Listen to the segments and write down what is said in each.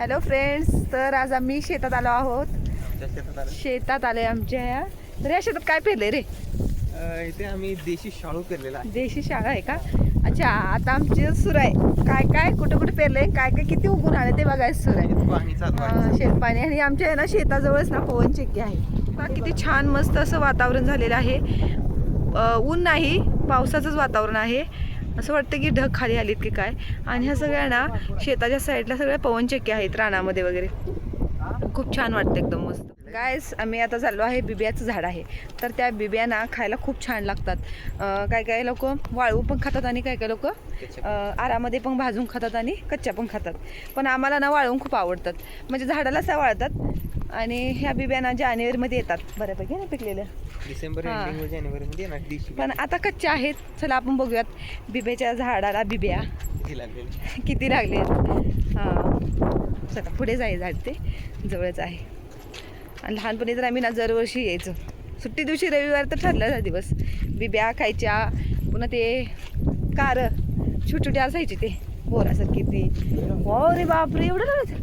Hello friends तर आज आम्ही शेतात आलो आहोत. शेतात आलं. आमच्या. ह्या तर या शेतात काय पेरले रे? इथे आम्ही देशी शाळू पेरलेला आहे. देशी शाळा आहे का? अच्छा आता आमची सुरू आहे. काय काय कुठे कुठे पेरलंय? काय काय किती उगून आले ते बघायचं सुरू आहे. इथे पाणी आणि आमच्या आहे ना शेताजवळच ना पवन चक्की आहे. किती छान मस्त असं वातावरण झालेलं आहे. ऊन नाही पावसाचंच वातावरण आहे. असं वाटतं की ढग खाली आलीत की काय? आणि ह्या सगळ्या ना शेताच्या साईडला सगळ्या पवनचक्की आहेत रानामध्ये वगैरे. खूप छान वाटतं एकदम मस्त. गायस आम्ही आता चाललो आहे बिब्याचं झाड आहे. तर त्या बिब्या ना खायला खूप छान लागतात. काय काय लोक वाळू पण खातात आणि काय काय लोक आरामध्ये पण भाजून खातात आणि कच्च्या पण खातात. पण आम्हाला ना वाळवून खूप आवडतात. म्हणजे झाडाला त्या वाळतात. आणि ह्या बिब्या ना जानेवारीमध्ये येतात बऱ्यापैकी ना पिकलेल्या. डिसेंबर. एंडिंग व जानेवारी मध्ये येणार देशी पण आता कच्च्या आहेत. चला आपण बघूयात बिब्याच्या झाडाला बिब्या किती लागले? हां. चला पुढे जाय झाड ते. जवळच आहे. आणि लहानपणी तर आम्ही ना दरवर्षी यायचो. सुट्टी दिवशी रविवार तर ठरला दिवस. बिब्या खायच्या पुन्हा ते कार छोटे छोटे असायचे ते. बोरासारखी ती. हो रे बापरे एवढं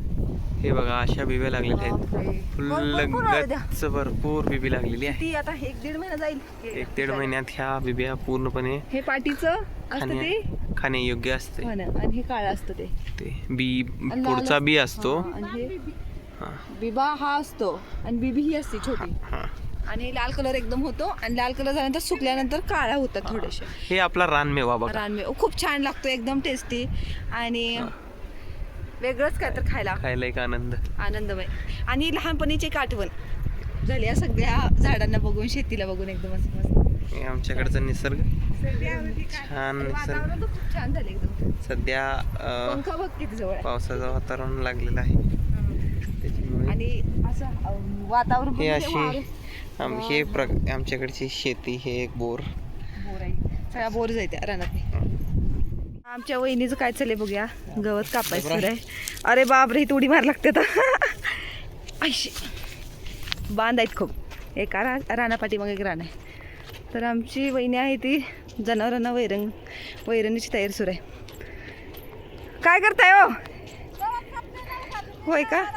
हे बघा अशा बिब्या लागलेल्या आहेत. भरपूर बिबी लागलेली आहे. ती आता एक दीड महिना जाईल. एक दीड महिन्यात ह्या बिब्या पूर्णपणे हे पाठीचं असतं ते? खाण्यायोग्य असते. हो आणि हे काळं असतं ते. बी पुढचा बी असतो. आणि बिबा हा असतो आणि बिबी ही असते छोटी. आणि लाल कलर एकदम होतो आणि लाल कलर झाल्यानंतर सुकल्यानंतर काळा होतात थोडेसे. हे आपला रानमेवा बघा. रानमे खूप छान लागतो एकदम टेस्टी आणि वेगळंच काय तर खायला. खायला एक आनंद. आनंदमय. आणि लहानपणीची एक आठवण झाली या सगळ्या झाडांना बघून शेतीला बघून एकदम असं मस्त. हे आमच्याकडचा निसर्ग. छान निसर्ग. वातावरण तर खूप छान झालं एकदम. सध्या अं, पंखा बघ किती जवळ आहे. पावसाचं वातावरण लागलेलं आहे. आणि असं वातावरण हे म्हणजे अशी आम- हे प्र आमच्याकडची शेती हे एक बोर. बोर आहे. सगळ्या बोर जायत्या रानात. आमच्या वहिनीचं काय चाललंय बघूया. गवत कापायचं आहे. अरे बापरे ही उडी मार लागते तर ऐशी बांध आहेत खूप. एका रा रानापाठी मग एक रान आहे. तर आमची वहिनी आहे ती जनावरांना वैरण वैरणीची तयारी सुरू आहे. काय करताय हो? होय का?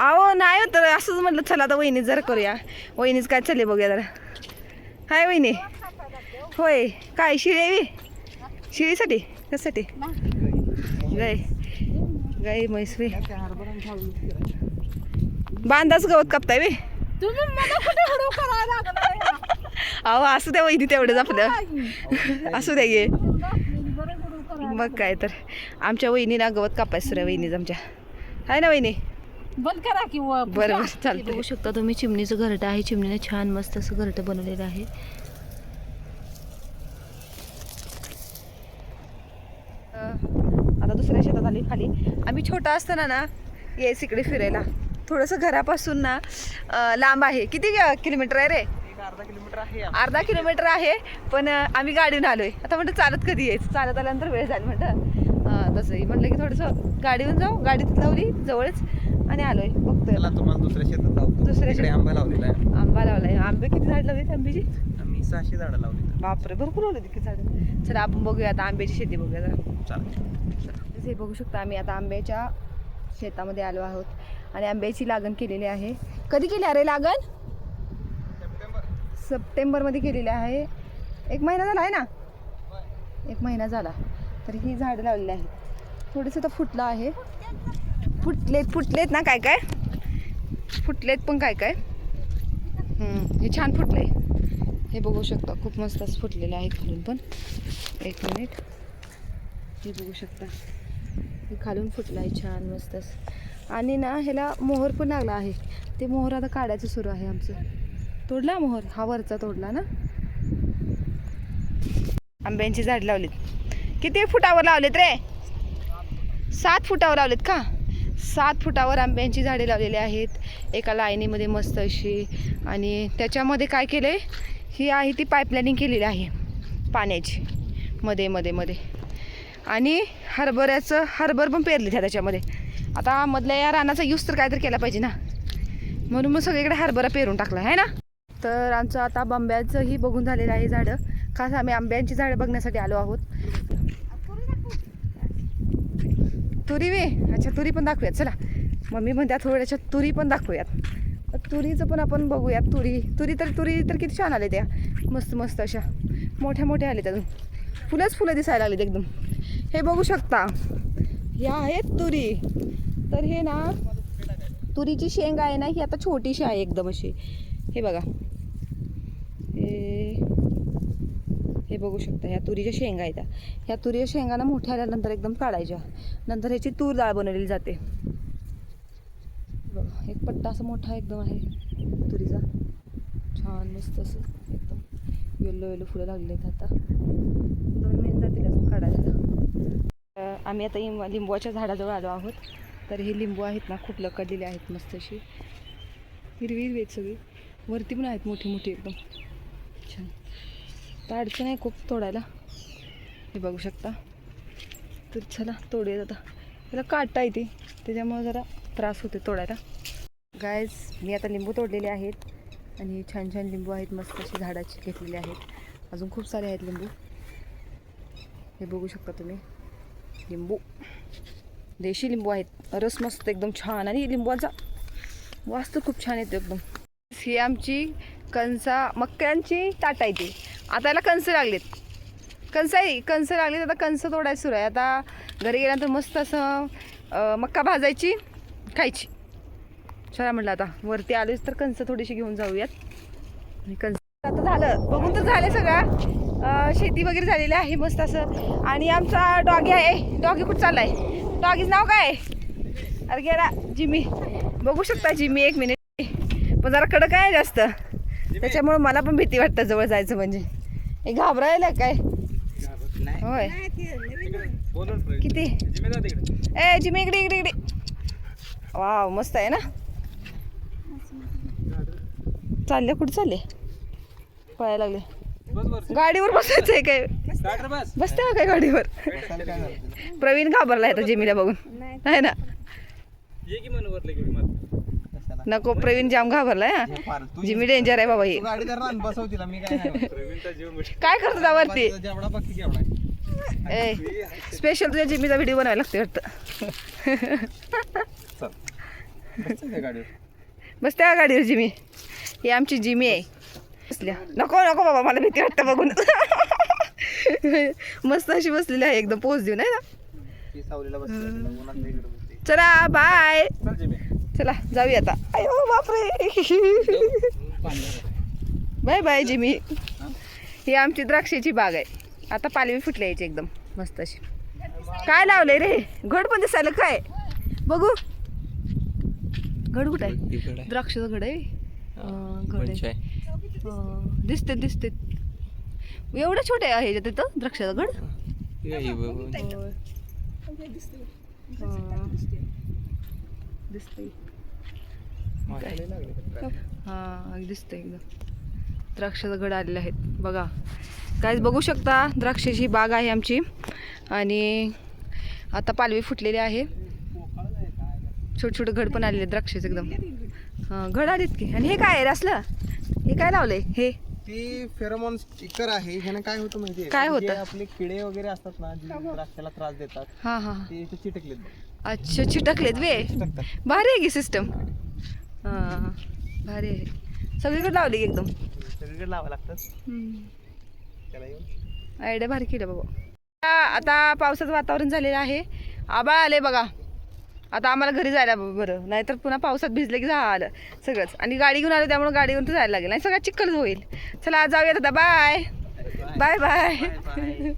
अहो नाही तर असंच म्हटलं चला आता वहिनीच जरा करूया. वहिनीच काय चालले बघूया जरा. हाय वहिनी. होय काय शिळी? शिळीसाठी? कशासाठी? गाय गाय म्हैस बी. बांधाच गवत कापताय बी? अहो असू द्या वहिनी तेवढंच आपलं. असू द्या गे मग काय तर. आमच्या वहिनीना गवत कापायचं सुरू आहे वहिनीच आमच्या. आहे ना वहिनी? बंद करा की व- बरं बरं चालतं बघू शकता तुम्ही चिमणीचं घरटं आहे चिमणीने छान मस्त असं घरटं बनवलेलं आहे. अं, आता दुसऱ्या शेतात आली खाली. आम्ही छोटा असताना ना यायच इकडे फिरायला. थोडंसं घरापासून ना लांब आहे. किती किलोमीटर आहे रे? अर्धा किलोमीटर आहे अर्धा किलोमीटर आहे पण आम्ही गाडीने आलोय. आता म्हणतं चालत कधी यायचं? चालत आल्यानंतर वेळ झाली म्हणतं तसंही म्हणलं की थोडंसं गाडीहून जाऊ. गाडीत लावली जवळच. आणि आलोय बघतोय तुम्हाला दुसऱ्या शेतात लावतो. दुसऱ्या तिकडे शेतात. आंबा लावलेला आहे. आंबा लावलाय. आंबे किती झाड लावली आंब्याची आम्ही सहाशे झाडं लावली बापरे भरपूर लावली किती झाड. चला आपण बघूया आता आंब्याची शेती बघूया जरा. चालेल. हे बघू शकता आम्ही आता आंब्याच्या शेतामध्ये आलो आहोत. आणि आंब्याची लागण केलेली आहे. कधी केली अरे लागण? सप्टेंबरमध्ये केलेली आहे. एक महिना झाला आहे ना? एक महिना झाला. तर ही झाडं लावलेली आहेत. थोडंसं तर फुटलं आहे. फुटलेत फुटलेत ना काय काय? फुटलेत पण काय काय? हे छान फुटले हे बघू शकता खूप मस्त फुटलेले फुटलेलं आहे खालून पण. एक मिनिट. हे बघू शकता. हे खालून फुटलं आहे छान मस्त आणि ना ह्याला मोहर पण लागला आहे. ते मोहर आता काढायचं सुरू आहे आमचं. तोडला मोहर? हा वरचा तोडला ना? आंब्यांची झाड लावलीत. किती फुटावर लावलेत रे? सात फुटावर लावलेत का? सात फुटावर आंब्यांची झाडे लावलेली आहेत. एका लाईनीमध्ये मस्त अशी. आणि त्याच्यामध्ये काय केलं आहे ही आहे ती पाईपलाईनिंग केलेली आहे. पाण्याची. मध्ये मध्ये मध्ये. आणि हरभऱ्याचं हरभर पण पेरले त्या त्याच्यामध्ये. आता मधल्या या रानाचा यूज तर काहीतरी केला पाहिजे ना. म्हणून मग सगळीकडे हरभरा पेरून टाकला आहे ना? तर आमचं आता आंब्याचंही बघून झालेलं आहे झाडं. खास आम्ही आंब्यांची झाडं बघण्यासाठी आलो आहोत. तुरी वे. अच्छा तुरी पण दाखवूयात. चला. मम्मी म्हणत्या थोड्याशा तुरी पण दाखवूयात. तुरीचं पण आपण बघूयात तुरी. तुरी तर तुरी तर किती छान आले त्या मस्त मस्त अशा. मोठ्या मोठ्या आले अजून. फुलंच फुलं दिसायला लागलीत एकदम. हे बघू शकता. ह्या आहेत तुरी. तर हे ना तुरीची शेंग आहे ना ही आता छोटीशी आहे एकदम अशी. हे बघा. हे हे बघू शकता ह्या तुरीच्या शेंगा आहेत त्या. ह्या तुरीच्या शेंगांना मोठ्या आल्यानंतर एकदम काढायच्या. नंतर ह्याची तूर डाळ बनवलेली जाते. बघा एक पट्टा असा मोठा एकदम आहे तुरीचा. छान मस्त असं एकदम येल्लो येल्लो फुलं लागले आहेत आता. दोन महिने जातील अजून काढायला. आम्ही आता लिंबूच्या झाडाजवळ आलो आहोत. तर हे लिंबू आहेत ना खूप लकडलेले आहेत मस्त अशी. हिरवी हिरवी आहेत सगळी. वरती पण आहेत मोठी मोठी एकदम. छान. तर अडचण आहे खूप तोडायला. हे बघू शकता. तर चला तोडूयात आता. त्याला काटा येते त्याच्यामुळे जरा त्रास होते तोडायला. गायज मी आता लिंबू तोडलेले आहेत. आणि छान छान लिंबू आहेत. मस्त असे झाडाचे घेतलेले आहेत. अजून खूप सारे आहेत लिंबू. हे बघू शकता तुम्ही. लिंबू. देशी लिंबू आहेत. रस मस्त एकदम छान. आणि लिंबूचा वास तर खूप छान येतो एकदम. ही आमची कणसा मक्यांची ताटा येते आता याला कणस लागलेत. कणस आहे कणस लागलेत आता कणस तोडायचं सुरू आहे. आता घरी गेल्यानंतर मस्त असं मक्का भाजायची खायची. चला म्हटलं आता वरती आलोच तर कणस थोडीशी घेऊन जाऊयात. आणि कणस आता झालं. बघून तर झालं सगळं. शेती वगैरे झालेली आहे मस्त असं. आणि आमचा डॉगी आहे. डॉगी कुठं चाललाय? डॉगीचं नाव काय आहे? अरे गेला जिमी. बघू शकता जिमी एक मिनिट. पण जरा कडक आहे जास्त. त्याच्यामुळे मला पण भीती वाटतं जवळ जायचं म्हणजे. हे घाबरायला काय? होय. किती? ए जिमी इकडे इकडे इकडे. वाव मस्त आहे ना? चालले कुठे चालले? पळायला लागले. गाडीवर बसायचं आहे काय? बसते का काय गाडीवर? प्रवीण घाबरला आहे जिमीला बघून. आहे ना? नको प्रवीण जाम घाबरलाय हा. जिमी डेंजर आहे बाबा ही. तू गाडी तर बसव तिला मी काय नाही काय करतो त्यावरती? जेवढा ए स्पेशल तुझ्या जिमीचा व्हिडिओ बनवायला लागते वाटतं. गाडीवर. बस त्या गाडीवर जिमी? ही आमची जिमी आहे. बसल्या. नको नको बाबा मला भीती वाटतं बघून. मस्त अशी बसलेली आहे एकदम पोच देऊन आहे ना? ती सावलीला उन्हात. चला बाय चल जिमी. चला जाऊया आता. अयो बापरे. Bye bye Jimmy. ही आमची द्राक्षाची बाग आहे. आता पालवी फुटली यायची एकदम मस्त अशी. काय लावलंय रे? घड पण दिसायला काय? बघू. घड कुठं आहे? द्राक्षाचं घड आहे. घड दिसते दिसते एवढं छोटे आहे तिथं द्राक्षाचं घड? दिसते हां दिसतं एकदम. द्राक्षाचं घड आलेले आहेत. बघा. काहीच बघू शकता द्राक्षाची बाग आहे आमची. आणि आता पालवी फुटलेली आहे. छोटे छोटे घड पण आलेले आहेत द्राक्षाचे एकदम. हां घड आलेत की? आणि हे काय आहे? असलं हे काय लावलंय? हे? ती फेरोमॉन स्टिकर आहे. ह्यानं काय होतं माहितीये? काय होतं? आपले किडे वगैरे असतात ना द्राक्षाला त्रास देतात हां हां ते चिटकलेत. अच्छा चिटकलेत वे भारी आहे की सिस्टम हां भारी आहे. सगळीकडे लावली की एकदम? सगळीकडे लावा लागतात त्याला येऊन. आयडिया भारी केलं बाबा. आता पावसाचं वातावरण झालेलं आहे. आबाळ आले बघा. आता आम्हाला घरी जायला ब- बरं. नाहीतर पुन्हा पावसात भिजलं की झालं सगळंच. आणि गाडी घेऊन आलो त्यामुळे गाडी घेऊन तर जायला लागेल. नाही सगळं चिखलच होईल. चला जाऊयात आता. Bye bye bye bye